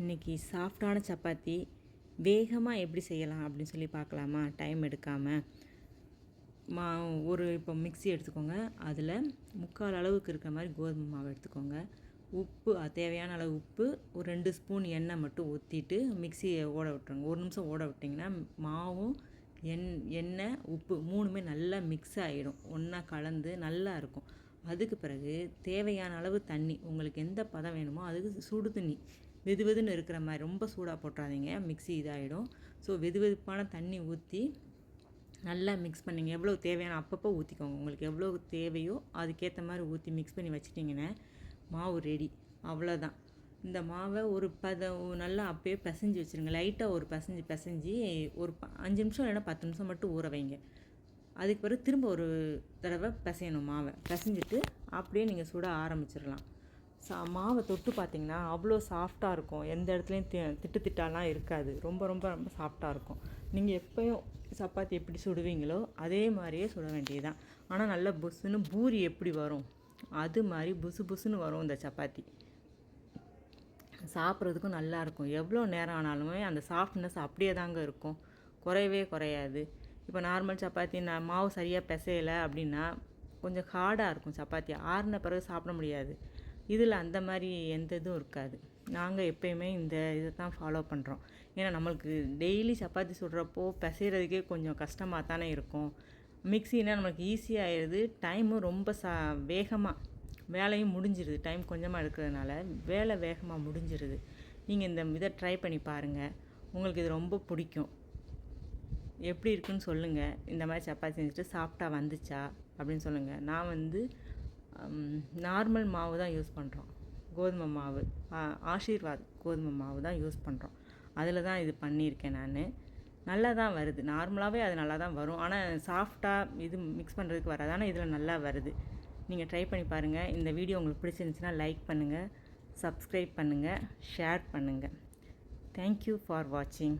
இன்றைக்கி சாஃப்டான சப்பாத்தி வேகமாக எப்படி செய்யலாம் அப்படின்னு சொல்லி பார்க்கலாமா? டைம் எடுக்காமல் மா ஒரு இப்போ மிக்ஸி எடுத்துக்கோங்க. அதில் முக்கால் அளவுக்கு இருக்கிற மாதிரி கோதுமை மாவு எடுத்துக்கோங்க. உப்பு தேவையான அளவு உப்பு ஒரு ரெண்டு ஸ்பூன் எண்ணெய் மட்டும் ஊற்றிட்டு மிக்ஸியை ஓட விட்டுருங்க. ஒரு நிமிஷம் ஓட விட்டிங்கன்னா மாவும் எண் எண்ணெய் உப்பு மூணுமே நல்லா மிக்ஸ் ஆகிடும் ஒன்றா கலந்து நல்லா இருக்கும். அதுக்கு பிறகு தேவையான அளவு தண்ணி உங்களுக்கு எந்த பதம் வேணுமோ அதுக்கு சுடு தண்ணி. வெது வெதுன்னு இருக்கிற மாதிரி ரொம்ப சூடாக போட்டுறாதீங்க. மிக்ஸி இதாகிடும் ஸோ வெது வெதுப்பான தண்ணி ஊற்றி நல்லா மிக்ஸ் பண்ணிங்க. எவ்வளோ தேவையான அப்பப்போ ஊற்றிக்கோங்க உங்களுக்கு எவ்வளோ தேவையோ அதுக்கேற்ற மாதிரி ஊற்றி மிக்ஸ் பண்ணி வச்சிட்டிங்கன்னா மாவு ரெடி அவ்வளோதான் இந்த மாவை ஒரு பத நல்லா அப்பயே பிசைஞ்சு வச்சுருங்க. லைட்டாக ஒரு பிசைஞ்சு பிசைஞ்சு ஒரு ப அஞ்சு நிமிஷம் இல்லைன்னா பத்து நிமிஷம் மட்டும் ஊற வைங்க. அதுக்கு பிறகு திரும்ப ஒரு தடவை பிசையணும் மாவை. பிசைஞ்சிட்டு அப்படியே நீங்கள் சுட ஆரம்பிச்சிடலாம். சா மாவை தொட்டு பார்த்தீங்கன்னா அவ்வளோ சாஃப்டாக இருக்கும். எந்த இடத்துலையும் தி திட்டு திட்டாலாம் இருக்காது. ரொம்ப ரொம்ப ரொம்ப சாஃப்டாக இருக்கும். நீங்கள் எப்போயும் சப்பாத்தி எப்படி சுடுவீங்களோ அதே மாதிரியே சுட வேண்டியதுதான். ஆனால் நல்லா புசுன்னு பூரி எப்படி வரும்? அது மாதிரி புசு புசுன்னு வரும் இந்த சப்பாத்தி. சாப்பிட்றதுக்கும் நல்லாயிருக்கும் எவ்வளோ நேரம் ஆனாலுமே அந்த சாஃப்ட்னஸ் அப்படியே தாங்க இருக்கும். குறையவே குறையாது. இப்போ நார்மல் சப்பாத்தி நான் மாவு சரியாக பிசையலை அப்படின்னா கொஞ்சம் ஹார்டாக இருக்கும் சப்பாத்தி. ஆறின பிறகு சாப்பிட முடியாது. இதில் அந்த மாதிரி எந்த இதுவும் இருக்காது. நாங்கள் எப்போயுமே இந்த இதை தான் ஃபாலோ பண்ணுறோம் ஏன்னா நம்மளுக்கு டெய்லி சப்பாத்தி சுடுறப்போ பிசைகிறதுக்கே கொஞ்சம் கஷ்டமாக தானே இருக்கும். மிக்சினால் நம்மளுக்கு ஈஸியாகிடுது டைமும் ரொம்ப சா வேகமாக வேலையும் முடிஞ்சிருது. டைம் கொஞ்சமாக எடுக்கிறதுனால வேலை வேகமாக முடிஞ்சிருது. நீங்கள் இந்த இதை ட்ரை பண்ணி பாருங்கள் உங்களுக்கு இது ரொம்ப பிடிக்கும். எப்படி இருக்குன்னு சொல்லுங்கள் இந்த மாதிரி சப்பாத்தி செஞ்சுட்டு சாப்பிட்டா வந்துச்சா? அப்படின்னு சொல்லுங்கள் நான் வந்து நார்மல் மாவு தான் யூஸ் பண்ணுறோம் கோதுமை மாவு ஆஷீர்வாத் கோதுமை மாவு தான் யூஸ் பண்ணுறோம் அதில் தான் இது பண்ணியிருக்கேன் நான். நல்லா தான் வருது. நார்மலாகவே அது நல்லா தான் வரும். ஆனால் சாஃப்டாக இது மிக்ஸ் பண்ணுறதுக்கு வராது. ஆனால் இதில் நல்லா வருது. நீங்கள் ட்ரை பண்ணி பாருங்கள் இந்த வீடியோ உங்களுக்கு பிடிச்சிருந்துச்சுன்னா லைக் பண்ணுங்கள் சப்ஸ்கிரைப் பண்ணுங்கள் ஷேர் பண்ணுங்கள் தேங்க்யூ ஃபார் வாட்சிங்